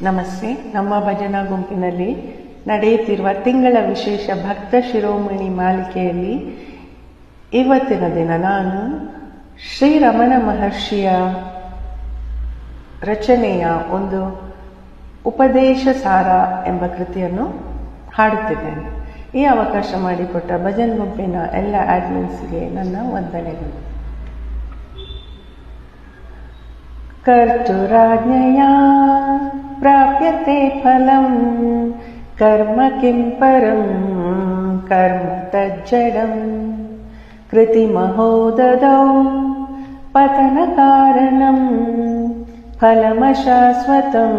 ನಮಸ್ತೆ. ನಮ್ಮ ಭಜನಾ ಗುಂಪಿನಲ್ಲಿ ನಡೆಯುತ್ತಿರುವ ತಿಂಗಳ ವಿಶೇಷ ಭಕ್ತ ಶಿರೋಮಣಿ ಮಾಲಿಕೆಯಲ್ಲಿ ಇವತ್ತಿನ ದಿನ ನಾನು ಶ್ರೀರಮಣ ಮಹರ್ಷಿಯ ರಚನೆಯ ಒಂದು ಉಪದೇಶ ಸಾರ ಎಂಬ ಕೃತಿಯನ್ನು ಹಾಡುತ್ತಿದ್ದೇನೆ. ಈ ಅವಕಾಶ ಮಾಡಿಕೊಟ್ಟ ಭಜನ್ ಗುಂಪಿನ ಎಲ್ಲ ಆಡ್ಮಿನ್ಸ್ಗೆ ನನ್ನ ವಂದನೆಗಳು. कर्तुराज्ञया प्राप्यते फलम्। कर्म किं परं कर्म तज्जडम्। कृतिमहोददौ पतनकारणम्। फलमशाश्वतं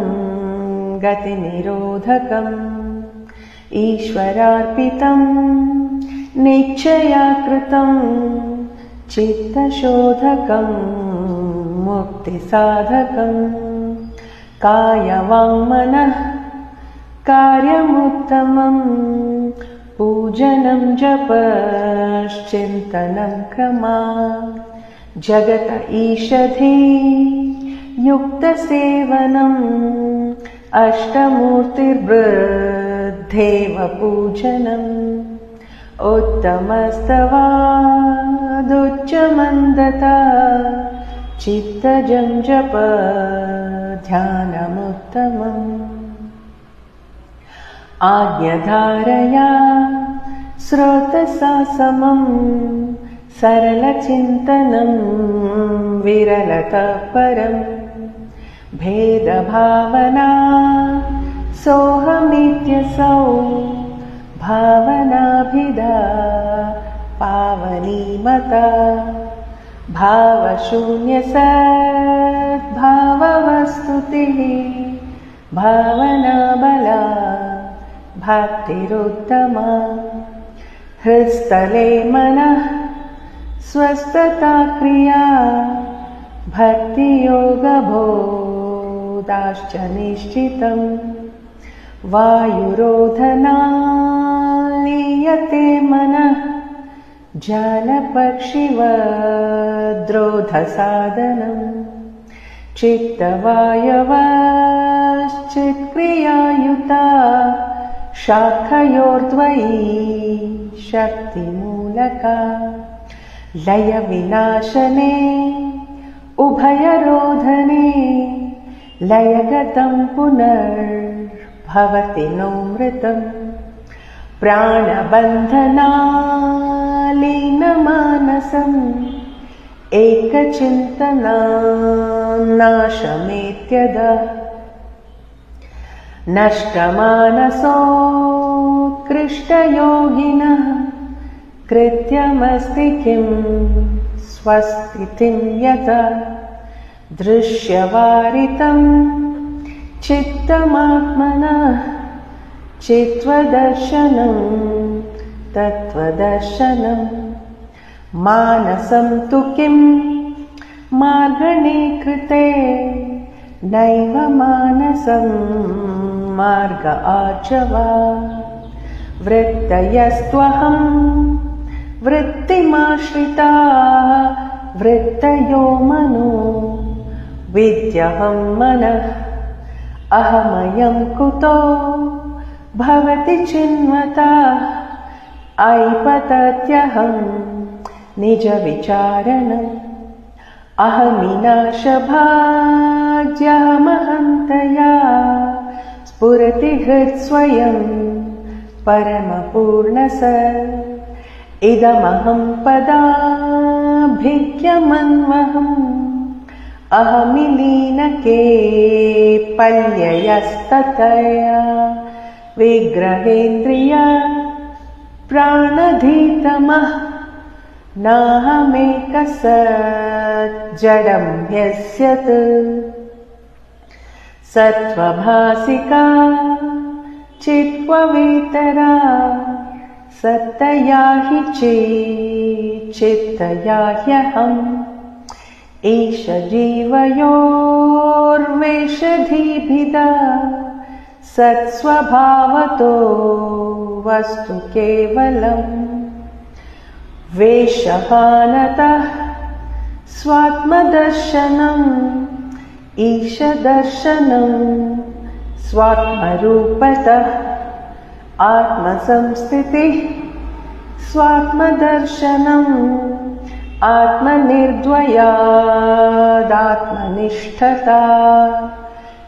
गतिनिरोधकम्। ईश्वरार्पितं निश्चया कृतं चित्तशोधकम् मुक्तिसाधकम्। कायवाङ्मनः कार्यमुत्तमम्। पूजनं जपश्चिन्तनं क्रमा। जगत ईषधि युक्तसेवनम् अष्टमूर्तिर्वृद्धेव पूजनम् उत्तमस्तवादुच्चमन्दता चित्तजं जप ध्यानमुत्तमम् आज्ञधारया स्रोतसा समम् सरलचिन्तनं विरलतः परम् भेदभावना सोऽहमित्यसौ भावनाभिधा पावनीमता भावशून्यसद्भाववस्तुतिः भावनाबला भक्तिरुत्तमा। हृत्स्थले मनः स्वस्थता क्रिया भक्तियोगबोधाश्च निश्चितम्। वायुरोधना लीयते मनः जानपक्षिवद्रोधसाधनम् चित्तवायवश्चित्क्रियायुता शाखयोर्द्वयी शक्तिमूलका। लयविनाशने उभयरोधने लयगतं पुनर्भवति नोमृतम् प्राणबन्धनालीनमानसम् एकचिन्तनाशमेत्यद नष्टमानसोत्कृष्टयोगिनः कृत्यमस्ति किं स्वस्तिथिं यदा दृश्यवारितं चित्तमात्मनः चित्वदर्शनं तत्त्वदर्शनं मानसं तु किं मार्गणे कृते नैव मानसं मार्ग आचवा। वृत्तयस्त्वहं वृत्तिमाश्रिता वृत्तयो मनो। विद्यहं मनः अहमयं कुतो भवति चिन्वता। ऐपतत्यहं निजविचारणम् अहमिनाशभाज्यहमहन्तया स्फुरति हृत्स्वयं परमपूर्णस। इदमहं पदाभिज्ञमन्वहम्। अहमिलीनके पल्ययस्ततया विग्रहेन्द्रिय प्राणधीतमः नाहमेकसज्जडं ह्यस्यत्। सत्त्वभासिका चित्त्ववेतरा सत्तया हि चित्तया ह्यहम्। एष जीवयोर्वेषधीभिदा सत्स्वभावतो वस्तु केवलम्। वेषहानतः स्वात्मदर्शनम् ईशदर्शनं स्वात्मरूपतः आत्मसंस्थितिः स्वात्मदर्शनम् आत्मनिर्द्वयादात्मनिष्ठता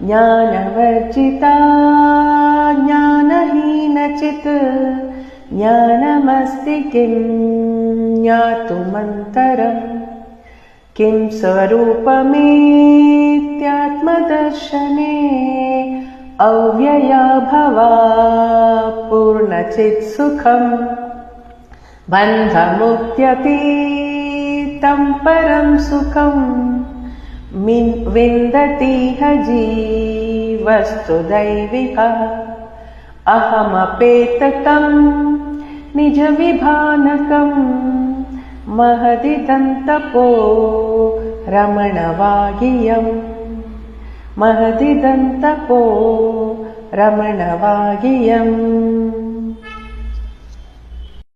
ज्ञानवर्जिता ज्ञानहीनचित् ज्ञानमस्ति किं ज्ञातुमन्तरम् किं स्वरूपमेत्यात्मदर्शने अव्यया भवा पूर्णचित्सुखम् बन्धमुक्त्यतीतं परं सुखम् विन्दतीह जीवस्तु दैविकः? अहमपेतकम् निजविभानकम् महदिदन्तपो रमणवागियम् महदिदन्तपो रमणवागियम्